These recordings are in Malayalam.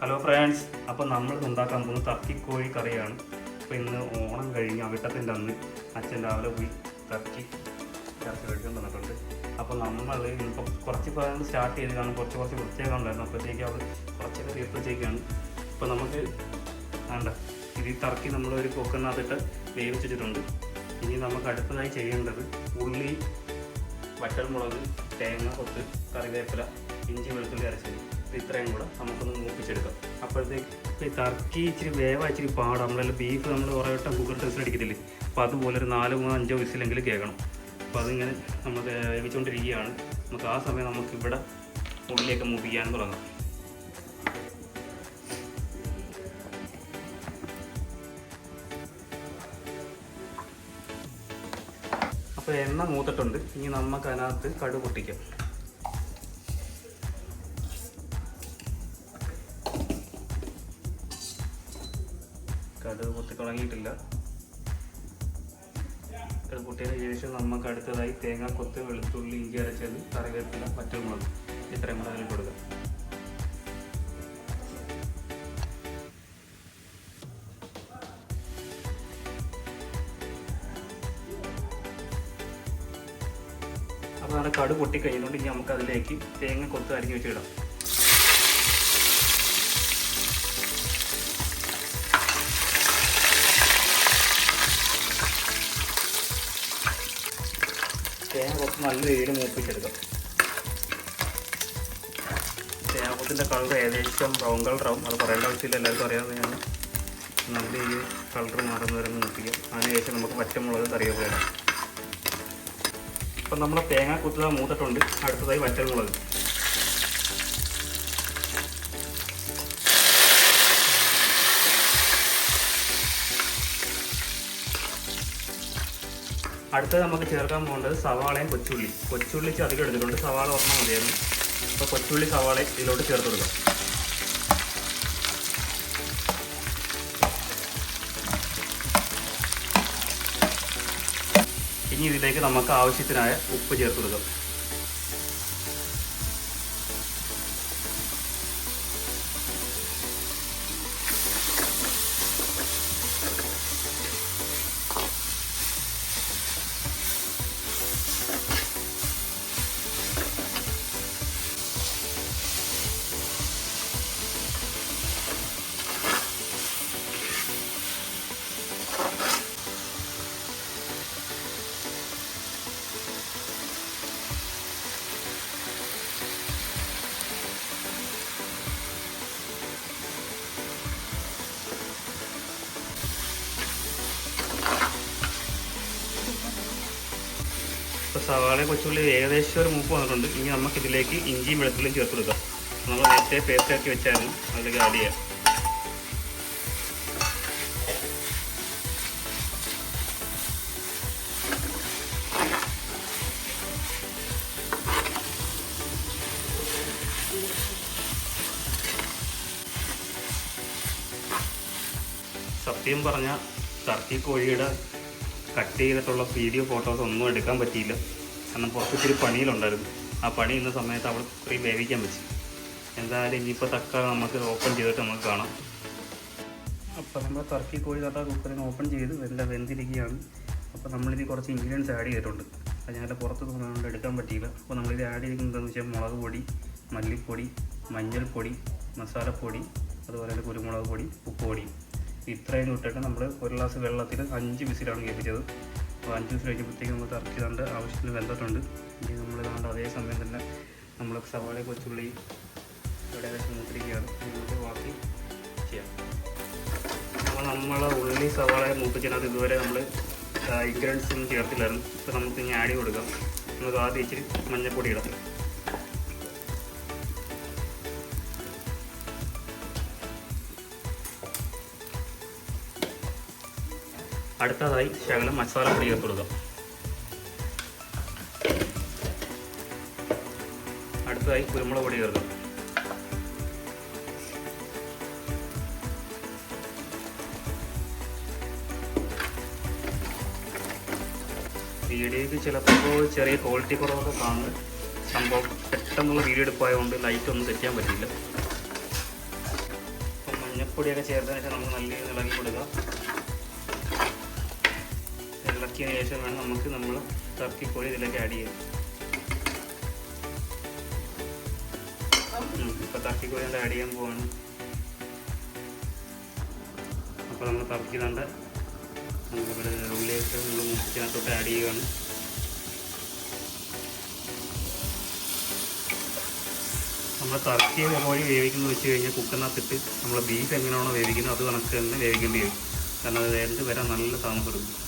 ഹലോ ഫ്രണ്ട്സ് അപ്പോൾ നമ്മൾ ഉണ്ടാക്കാൻ പോകുന്നത് തർക്കിക്കോഴി കറിയാണ്. അപ്പോൾ ഇന്ന് ഓണം കഴിഞ്ഞ് അവിട്ടത്തിന്റെ അന്ന് അച്ഛൻ രാവിലെ പോയി തർക്കി ഇറച്ചി കഴിക്കാൻ തന്നിട്ടുണ്ട് അപ്പോൾ നമ്മൾ ഇപ്പം കുറച്ച് പറയാൻ സ്റ്റാർട്ട് ചെയ്ത് കാണും. കുറച്ച് കുറച്ച് വൃത്തിയാക്കാൻ ഉണ്ടായിരുന്നു. അപ്പോഴത്തേക്ക് അവർ കുറച്ചൊക്കെ തീർത്ത് അപ്പോൾ നമുക്ക് വേണ്ട. ഇത് ഈ നമ്മളൊരു കുക്കറിനകത്തിട്ട് വേവിച്ചിട്ടുണ്ട്. ഇനി നമുക്ക് അടുത്തതായി ചെയ്യേണ്ടത് ഉള്ളി വറ്റൽമുളക് തേങ്ങ കൊത്ത് കറിവേപ്പില ഇഞ്ചി വെളുത്തുള്ളി അരച്ചത്. ഇത്രയും കൂടെ നമുക്കൊന്ന് മൂപ്പിച്ചെടുക്കാം. അപ്പോഴത്തേക്ക് ഈ ടർക്കി ഇച്ചിരി വേവ ഇച്ചിരി പാടാം. നമ്മളെല്ലാം ബീഫ് നമ്മൾ കുറേ വട്ടം കുക്കർ ടെസ്റ്റ് അടിക്കത്തില്ലേ? അപ്പോൾ അതുപോലെ ഒരു നാല് മൂന്ന് അഞ്ചോ വിസിലെങ്കിലും കേൾക്കണം. അപ്പോൾ അതിങ്ങനെ നമ്മൾ വേവിച്ചുകൊണ്ടിരിക്കുകയാണ് നമുക്ക് ആ സമയം നമുക്ക് ഇവിടെ ഉള്ളിയൊക്കെ മൂപ്പിക്കാൻ തുടങ്ങാം. അപ്പോൾ എണ്ണ മൂത്തിട്ടുണ്ട്. ഇനി നമുക്ക് അതിനകത്ത് പൊട്ടിക്കാം. തുടങ്ങിയിട്ടില്ല കടുക് പൊട്ടിയതിന് ശേഷം നമുക്ക് അടുത്തതായി തേങ്ങ കൊത്ത് വെളുത്തുള്ളി ഇഞ്ചി അരച്ചത് കറിവേപ്പില പച്ചമുളക് ഇത്രയും കൂടെ അതിൽ കൊടുക്കാം. അപ്പോൾ നമ്മുടെ കടു പൊട്ടി കഴിഞ്ഞുകൊണ്ട് ഇനി നമുക്ക് അതിലേക്ക് തേങ്ങ കൊത്ത് അരിഞ്ഞ് വെച്ചിടാം. തേങ്ങ കുറച്ച് നല്ല രീതിയിൽ മൂപ്പിച്ചെടുക്കാം. തേങ്ങത്തിന്റെ കളർ ഏകദേശം ബ്രൗൺ കളറാവും. അത് പറയേണ്ട ആവശ്യമില്ല എല്ലാവർക്കും അറിയാവുന്നതാണ് നല്ല രീതിയിൽ കളർ മാറുന്ന വരെ മൂപ്പിക്കാം. അതിനുശേഷം നമുക്ക് പച്ചമുളക് കറിവേപ്പില ഇടാം. ഇപ്പം നമ്മൾ തേങ്ങ കുത്തുക മൂത്തിട്ടുണ്ട്. അടുത്തതായി വറ്റൽമുളക്. അടുത്തത് നമുക്ക് ചേർക്കാൻ പോകേണ്ടത് സവാളയും കൊച്ചുള്ളി. കൊച്ചുള്ളിക്ക് അധികം എടുത്തിട്ടുണ്ട്. സവാള ഓർമ്മ മതിയായിരുന്നു. അപ്പോൾ കൊച്ചുള്ളി സവാള ഇതിലോട്ട് ചേർത്ത് കൊടുക്കാം. ഇനി ഇതിലേക്ക് നമുക്ക് ആവശ്യത്തിനായ ഉപ്പ് ചേർത്ത് കൊടുക്കാം. സവാള കൊച്ചുള്ളി ഏകദേശം ഒരു മൂപ്പ് വന്നിട്ടുണ്ട്. ഇനി നമുക്ക് ഇതിലേക്ക് ഇഞ്ചിയും വെളുത്തുള്ളിയും ചേർത്ത് കൊടുക്കാം. നമ്മൾ നേരത്തെ പേസ്റ്റ് ആക്കി വെച്ചായിരുന്നു. അതിലേക്ക് ആഡ് ചെയ്യാം. സത്യം പറഞ്ഞ ടർക്കി കോഴിയുടെ കട്ട് ചെയ്തിട്ടുള്ള വീഡിയോ ഫോട്ടോസ് ഒന്നും എടുക്കാൻ പറ്റിയില്ല. കാരണം പുറത്ത് പണിയിലുണ്ടായിരുന്നു. ആ പണി ഇന്ന സമയത്ത് അവിടെ കുറി വേവിക്കാൻ പറ്റി എന്തായാലും ഇനിയിപ്പോൾ തക്കാളി നമുക്ക് ഓപ്പൺ ചെയ്തിട്ട് നമുക്ക് കാണാം. അപ്പോൾ നമ്മൾ തർക്കി കോഴി തട്ട കുക്കറിന് ഓപ്പൺ ചെയ്ത് എല്ലാം വെന്തിരിക്കുകയാണ്. അപ്പോൾ നമ്മളിനി കുറച്ച് ഇൻഗ്രീഡിയൻസ് ആഡ് ചെയ്തിട്ടുണ്ട്. അത് ഞങ്ങളുടെ പുറത്ത് തോന്നുന്നതുകൊണ്ട് എടുക്കാൻ പറ്റിയില്ല. അപ്പോൾ നമ്മളിത് ആഡ് ചെയ്തിരിക്കുന്നതെന്ന് വെച്ചാൽ മുളക് പൊടി മല്ലിപ്പൊടി മഞ്ഞൾപ്പൊടി മസാലപ്പൊടി അതുപോലെ തന്നെ കുരുമുളക് പൊടി ഉപ്പ് പൊടി ഇത്രയും ഇട്ടിട്ട് നമ്മൾ ഒരു ഗ്ലാസ് വെള്ളത്തിൽ അഞ്ച് വിസിലാണ് കേൾപ്പിച്ചത് അപ്പോൾ അഞ്ച് ദിവസം കഴിഞ്ഞപ്പോഴത്തേക്ക് നമ്മൾ കണ്ട് ആവശ്യത്തിന് വെന്തിട്ടുണ്ട്. ഇനി നമ്മൾ കണ്ട അതേ സമയം തന്നെ നമ്മൾ സവാള കൊച്ചുള്ളി ഇവിടെ ഏകദേശം മൂത്തിരിക്കുകയാണ്. നമുക്ക് ബാക്കി ചെയ്യാം. അപ്പോൾ നമ്മൾ ഉള്ളി സവാള മൂപ്പിച്ചതിനകത്ത് ഇതുവരെ നമ്മൾ ഇൻഗ്രീഡിയൻസ് ഒന്നും ചേർത്തില്ലായിരുന്നു. ഇപ്പോൾ നമുക്ക് ഇനി ആഡ് കൊടുക്കാം. നമുക്ക് ആദ്യം ഇച്ചിരി മഞ്ഞൾപ്പൊടി ഇടാം. അടുത്തതായി ശകലം മസാലപ്പൊടി ചേർത്ത് കൊടുക്കാം. അടുത്തതായി കുരുമുളക് പൊടി ചേർക്കാം. വീഡിയോയ്ക്ക് ചിലപ്പോൾ ചെറിയ ക്വാളിറ്റി കുറവൊക്കെ കാണും സംഭവം പെട്ടെന്നുള്ള വീഡിയോ എടുപ്പായതുകൊണ്ട് ലൈറ്റ് ഒന്നും തെറ്റാൻ പറ്റില്ല. മഞ്ഞപ്പൊടിയൊക്കെ ചേർത്തതിന് ശേഷം നമുക്ക് നല്ല രീതിയിൽ ഇളകി കൊടുക്കാം. ഇളക്കിയതിന് ശേഷം വേണം നമുക്ക് നമ്മൾ ടർക്കിക്കോഴി ഇതിലേക്ക് ആഡ് ചെയ്യാം ഇപ്പോൾ ടർക്കിക്കോഴി അത് ആഡ് ചെയ്യാൻ പോവാണ്. അപ്പോൾ നമ്മൾ ടർക്കി കണ്ട നമ്മളിവിടെ ഉള്ളിലേക്ക് നമ്മൾ മുക്കിനകത്തോട്ട് ആഡ് ചെയ്യുകയാണ് നമ്മൾ ടർക്കി കോഴി വേവിക്കുന്നത് വെച്ച് കഴിഞ്ഞാൽ കുക്കറിനകത്തിട്ട് നമ്മൾ ബീഫ് എങ്ങനെയാണോ വേവിക്കുന്നത് അത് കണക്ക് തന്നെ വേവിക്കേണ്ടി വരും. കാരണം അത് വേണ്ടി വരാൻ നല്ല താമസം എടുക്കും.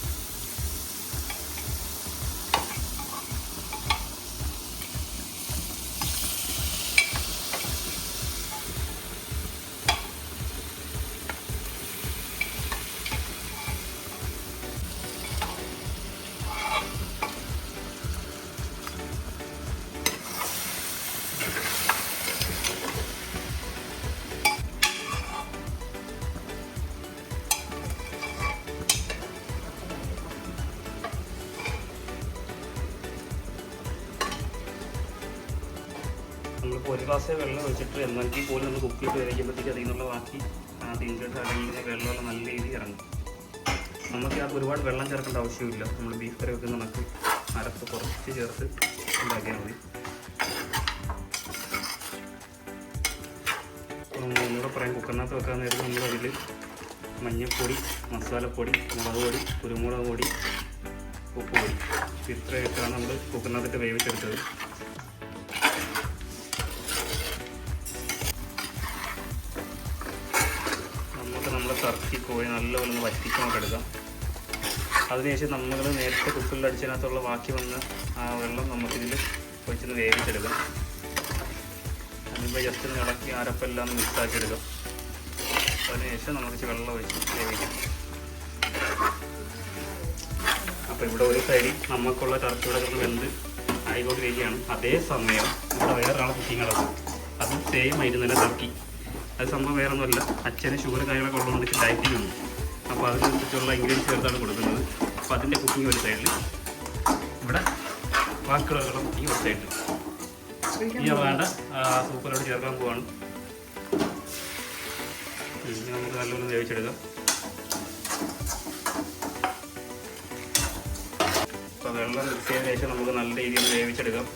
നമ്മളിപ്പോൾ ഒരു ഗ്ലാസ് വെള്ളം ഒഴിച്ചിട്ട് എന്നാൽ പോലും നമ്മൾ കുക്ക് ചെയ്ത് കഴിക്കുമ്പോഴത്തേക്ക് അതിൽ നിന്നുള്ള ബാക്കി ഇൻഗ്രീഡിയൻസ് അടങ്ങിയ വെള്ളമെല്ലാം നല്ല രീതിയിൽ ഇറങ്ങും. നമുക്ക് അത് ഒരുപാട് വെള്ളം ചേർക്കേണ്ട ആവശ്യമില്ല. നമ്മൾ ബീഫ് കറി വെക്കുന്ന നമുക്ക് അരപ്പ് കുറച്ച് ചേർത്ത് ഉണ്ടാക്കിയാൽ മതി. ഒന്നുകൂടെ പറയാം കുക്കറിനകത്ത് വെക്കാൻ നേരം നമ്മൾ അതിൽ മഞ്ഞൾപ്പൊടി മസാലപ്പൊടി മുളക് പൊടി കുരുമുളക് പൊടി ഉപ്പ് പൊടി. ഇത്രയൊക്കെയാണ് നമ്മൾ കുക്കറിനകത്തിട്ട് വേവിച്ചെടുത്തത്. ടർക്കി കോഴി നല്ലപോലെ ഒന്ന് വറ്റിച്ച് നമുക്ക് എടുക്കാം. അതിനുശേഷം നമ്മൾ നേരത്തെ കുക്കറിൽ അടിച്ചതിനകത്തുള്ള ബാക്കി വന്ന ആ വെള്ളം നമുക്കിതിൽ ഒഴിച്ചൊന്ന് വേവിച്ചെടുക്കാം. അതിപ്പോൾ ജസ്റ്റ് ഒന്ന് ഇളക്കി അരപ്പെല്ലാം ഒന്ന് മിക്സാക്കി എടുക്കാം അതിനുശേഷം നമുക്ക് വെള്ളം ഒഴിച്ച് വേവിക്കാം. അപ്പോൾ ഇവിടെ ഒരു സൈഡിൽ നമുക്കുള്ള കിടന്ന് വെന്ത് ആയിക്കൊണ്ടിരിക്കുകയാണ്. അതേ സമയം ഇവിടെ വേറൊരാളെ കുക്കിംഗ് അത് സെയിം ആയിട്ട് തന്നെ ടർക്കി അത് സംഭവം വേറെ ഒന്നുമല്ല അച്ഛന് ഷുഗർ കാര്യങ്ങളൊക്കെ ഉള്ളതുകൊണ്ട് ഡയറ്റിംഗ് ഉണ്ട്. അപ്പോൾ അതിനനുസരിച്ചുള്ള ഇൻഗ്രീഡിയൻസ് ചേർത്താണ് കൊടുക്കുന്നത്. അപ്പോൾ അതിന്റെ കുക്കിംഗ് ഒരു സൈഡിൽ ഇവിടെ ബാക്കിയുള്ള ഈ ഒരു സൈഡിൽ ഈ വേണ്ട സൂപ്പറോട് ചേർക്കാൻ പോവാണ്. നമുക്ക് നല്ലോണം വേവിച്ചെടുക്കാം. അപ്പോൾ വെള്ളം എത്തിയതിനു ശേഷം നമുക്ക് നല്ല രീതിയിൽ വേവിച്ചെടുക്കാം.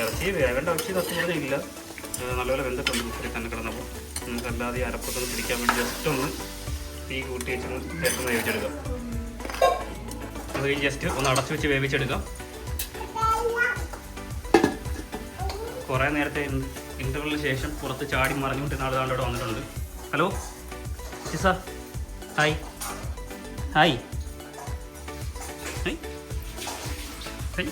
ഇറച്ചി വേവേണ്ട ആവശ്യം സത്യം ഇല്ല. നല്ലപോലെ വെന്തിട്ടുണ്ട് കുക്കറി തന്നെ കിടന്നപ്പോൾ. നമുക്ക് അല്ലാതെ ഈ അരപ്പത്തൊന്ന് പിടിക്കാൻ വേണ്ടി ജസ്റ്റ് ഒന്ന് തീ കൂട്ടി വെച്ച് ഒന്ന് വേവിച്ചെടുക്കാം. അത് ജസ്റ്റ് ഒന്ന് അടച്ചു വെച്ച് വേവിച്ചെടുക്കാം. കുറേ നേരത്തെ ഇന്റർവെലിന് ശേഷം പുറത്ത് ചാടി മറിഞ്ഞുകൊണ്ട് നാളെ താണ്ടോടെ വന്നിട്ടുണ്ട്. ഹലോ? ഹായ്. ഹായ്. ഹായ്.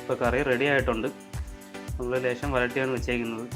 ഇപ്പോൾ കറി റെഡി ആയിട്ടുണ്ട്. നമ്മൾ ലേശം വരട്ടിയാണ് വെച്ചേക്കുന്നത്.